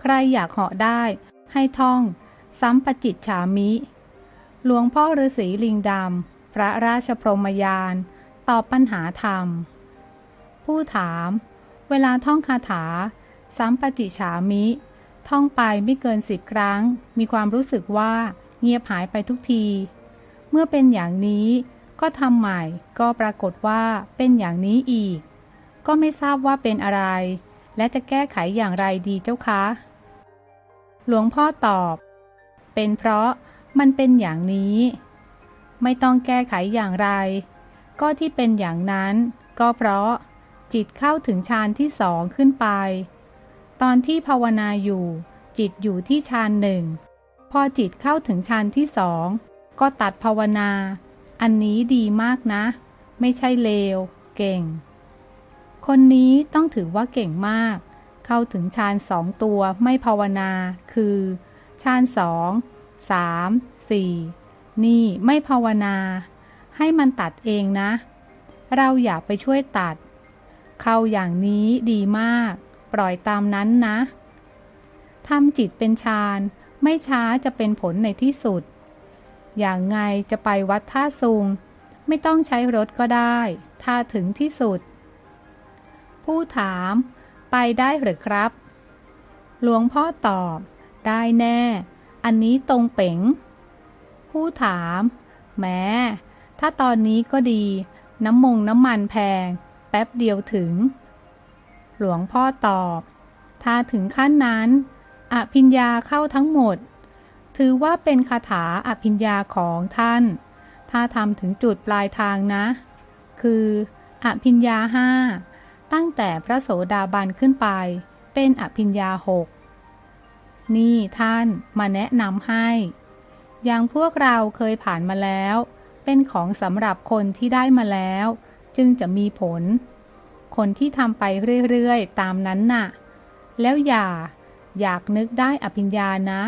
ใครอยากเหาะได้ ให้ท่อง สัมปจิตฉามิ หลวงพ่อฤาษีลิงดำ พระราชพรหมยาน ตอบปัญหาธรรม ผู้ถาม เวลาท่องคาถา สัมปจิฉามิ ท่องไปไม่เกินสิบครั้ง มีความรู้สึกว่าเงียบหายไปทุกที เมื่อเป็นอย่างนี้ก็ทำใหม่ก็ปรากฏว่าเป็นอย่างนี้อีก ก็ไม่ทราบว่าเป็นอะไร และจะแก้ไขอย่างไรดีเจ้าคะ หลวงพ่อตอบ เป็นเพราะมันเป็นอย่างนี้ ไม่ต้องแก้ไขอย่างไร ก็ที่เป็นอย่างนั้น ก็เพราะจิตเข้าถึงฌานที่สองขึ้นไป ตอนที่ภาวนาอยู่ จิตอยู่ที่ฌานหนึ่ง พอจิตเข้าถึงฌานที่สองก็ตัดภาวนา อันนี้ดีมากนะ ไม่ใช่เลว เก่ง คนนี้ต้องถือว่าเก่งมาก เข้าถึงฌานสองตัวไม่ภาวนา คือฌานสองสามสี่นี่ไม่ภาวนา ให้มันตัดเองนะ เราอย่าไปช่วยตัด เข้าอย่างนี้ดีมาก ปล่อยตามนั้นนะทำจิตเป็นฌานไม่ช้าจะเป็นผลในที่สุด อย่างไงจะไปวัดท่าซุง ไม่ต้องใช้รถก็ได้ ถ้าถึงที่สุด ผู้ถาม ไปได้หรือครับ หลวงพ่อตอบ ได้แน่ อันนี้ตรงเป๋ง ผู้ถามแม้ถ้าตอนนี้ก็ดี น้ำมงน้ำมันแพง แป๊บเดียวถึง หลวงพ่อตอบ ถ้าถึงขั้นนั้นอภิญญาเข้าทั้งหมด ถือว่าเป็นคาถาอภิญญาของท่าน ถ้าทำถึงจุดปลายทางนะ คืออภิญญาห้า ตั้งแต่พระโสดาบันขึ้นไป เป็นอภิญญาหก นี่ท่านมาแนะนำให้ อย่างพวกเราเคยผ่านมาแล้ว เป็นของสำหรับคนที่ได้มาแล้ว จึงจะมีผล คนที่ทำไปเรื่อยๆ ตามนั้นน่ะ แล้วอย่า อยากนึกได้อภิญญานะ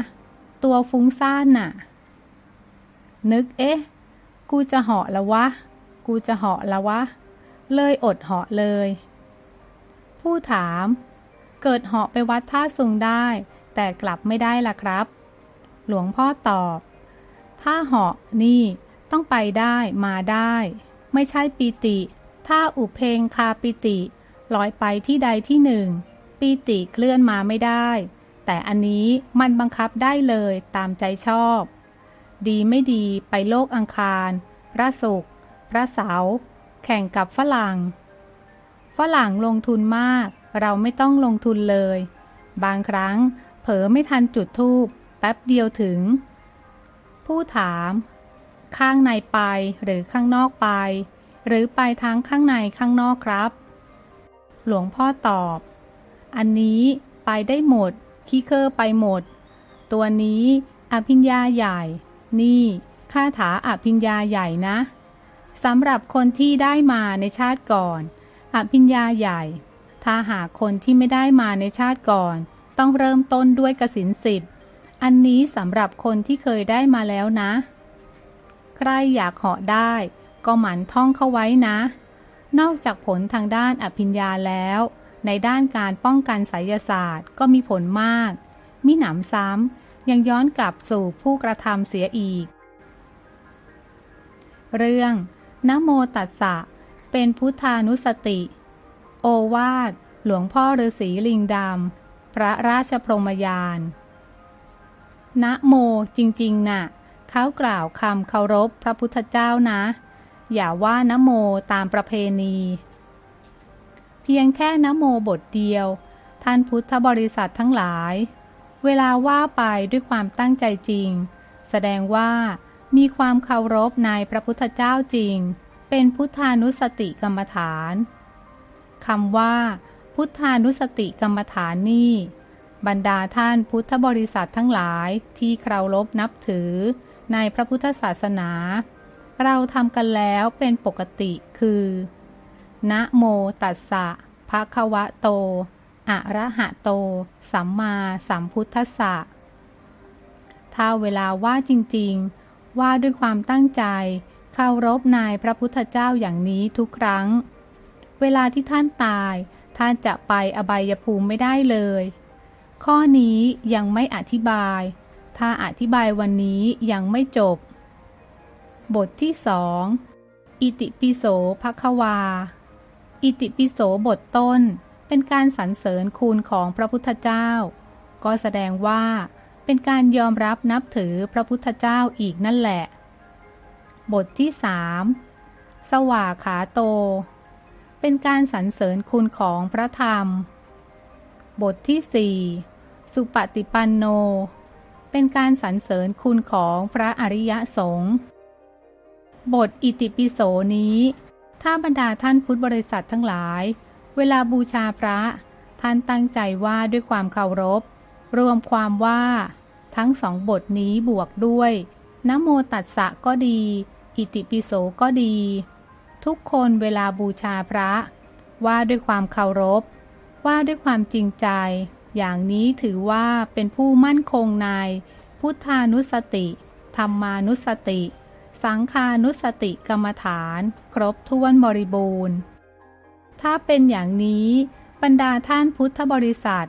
ตัวฟุ้งซ่านน่ะ นึกเอ๊ะ กูจะเหาะละวะ กูจะเหาะละวะ เลยอดเหาะเลย ผู้ถาม เกิดเหาะไปวัดท่าสุงได้ แต่กลับไม่ได้ล่ะครับ หลวงพ่อตอบ ถ้าเหาะนี่ต้องไปได้มาได้ ไม่ใช่ปีติ ถ้าอุเพงคาปิติ ลอยไปที่ใดที่หนึ่ง ปีติเคลื่อนมาไม่ได้ แต่อันนี้มันบังคับได้เลยตามใจชอบ ดีไม่ดีไปโลกอังคาร พระศุกร์พระเสาร์แข่งกับฝรั่ง ฝรั่งลงทุนมาก เราไม่ต้องลงทุนเลย บางครั้ง เผลอไม่ทันจุดทูบแป๊บเดียวถึง ผู้ถาม ข้างในไปหรือข้างนอกไป หรือไปทั้งข้างในข้างนอกครับ หลวงพ่อตอบ อันนี้ไปได้หมดขี้เคอไปหมด ตัวนี้อภิญญาใหญ่ นี่คาถาอภิญญาใหญ่นะสำหรับคนที่ได้มาในชาติก่อน อภิญญาใหญ่ ถ้าหากคนที่ไม่ได้มาในชาติก่อน ต้องเริ่มต้นด้วยกสินสิบอันนี้สำหรับคนที่เคยได้มาแล้วนะ ใครอยากเหาะได้ ก็หมั่นท่องเข้าไว้นะ นอกจากผลทางด้านอภิญญาแล้ว ในด้านการป้องกันไสยศาสตร์ก็มีผลมาก มิหนำซ้ำยังย้อนกลับสู่ผู้กระทำเสียอีก เรื่องนโมตัสสะ เป็นพุทธานุสติ โอวาท หลวงพ่อฤาษีลิงดำ พระราชพรมยาน นะโมจริง ๆน่ะเขากล่าวคำเคารพพระพุทธเจ้านะ อย่าว่านะโมตามประเพณี เพียงแค่นะโมบทเดียว ท่านพุทธบริษัททั้งหลาย เวลาว่าไปด้วยความตั้งใจจริง แสดงว่ามีความเคารพในพระพุทธเจ้าจริง เป็นพุทธานุสติกรรมฐานคำว่า พุทธานุสติกรรมฐานนี่บรรดาท่านพุทธบริษัททั้งหลายที่เคารพนับถือในพระพุทธศาสนา เราทำกันแล้วเป็นปกติคือนะโมตัสสะภะคะวะโต อะระหะโต สัมมาสัมพุทธัสสะถ้าเวลาว่าจริง ๆ ว่าด้วยความตั้งใจ เคารพนายพระพุทธเจ้าอย่างนี้ทุกครั้ง เวลาที่ท่านตาย ท่านจะไปอบายภูมิไม่ได้เลย ข้อนี้ยังไม่อธิบาย ถ้าอธิบายวันนี้ยังไม่จบ บทที่สองอิติปิโสภควา อิติปิโสบทต้น เป็นการสรรเสริญคุณของพระพุทธเจ้า ก็แสดงว่าเป็นการยอมรับนับถือพระพุทธเจ้าอีกนั่นแหละ บทที่สามสว่าขาโต เป็นการสรรเสริญคุณของพระธรรม บทที่สี่สุปฏิปันโน เป็นการสรรเสริญคุณของพระอริยสงฆ์บทอิติปิโสนี้ ถ้าบรรดาท่านพุทธบริษัททั้งหลาย เวลาบูชาพระท่านตั้งใจว่าด้วยความเคารพ รวมความว่า ทั้งสองบทนี้บวกด้วยนโมตัสสะก็ดี อิติปิโสก็ดี ทุกคนเวลาบูชาพระ ว่าด้วยความเคารพ ว่าด้วยความจริงใจ อย่างนี้ถือว่าเป็นผู้มั่นคงใน พุทธานุสติ ธรรมานุสติ สังคานุสติกรรมฐาน ครบถ้วนบริบูรณ์ ถ้าเป็นอย่างนี้บรรดาท่านพุทธบริษัท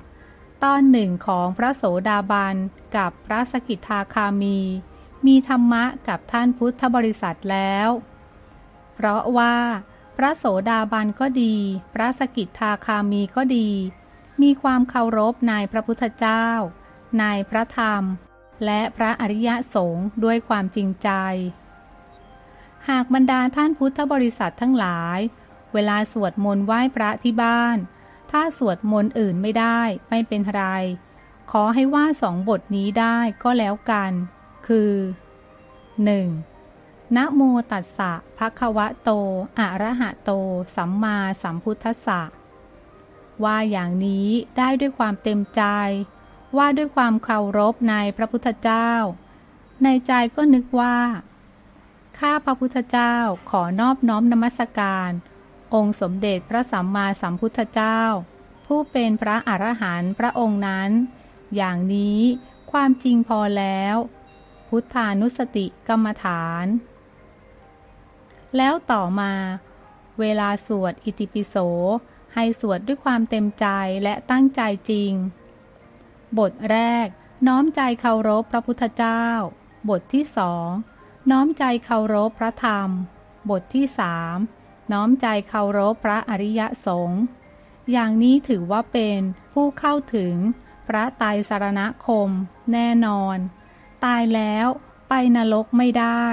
ตอนหนึ่งของพระโสดาบันกับพระสกิทาคามี มีธรรมะกับท่านพุทธบริษัทแล้ว เพราะว่า พระโสดาบันก็ดี พระสกิทาคามีก็ดี มีความเคารพในพระพุทธเจ้าในพระธรรม และพระอริยสงฆ์ด้วยความจริงใจ หากบรรดาท่านพุทธบริษัททั้งหลาย เวลาสวดมนต์ไหว้พระที่บ้าน ถ้าสวดมนต์อื่นไม่ได้ไม่เป็นไร ขอให้ว่าสองบทนี้ได้ก็แล้วกัน คือ 1. นะโมตัสสะภะคะวะโต อะระหะโต สัมมาสัมพุทธัสสะ ว่าอย่างนี้ได้ด้วยความเต็มใจ ว่าด้วยความเคารพในพระพุทธเจ้า ในใจก็นึกว่า ข้าพระพุทธเจ้าขอนอบน้อมนมัสการ องค์สมเด็จพระสัมมาสัมพุทธเจ้า ผู้เป็นพระอรหันต์พระองค์นั้น อย่างนี้ความจริงพอแล้ว พุทธานุสติกรรมฐาน แล้วต่อมา เวลาสวดอิติปิโส ให้สวดด้วยความเต็มใจและตั้งใจจริง บทแรก น้อมใจเคารพพระพุทธเจ้า บทที่สองน้อมใจเคารพพระธรรม บทที่สามน้อมใจเคารพพระอริยสงฆ์อย่างนี้ถือว่าเป็นผู้เข้าถึงพระไตรสารณคมแน่นอน ตายแล้ว ไปนรกไม่ได้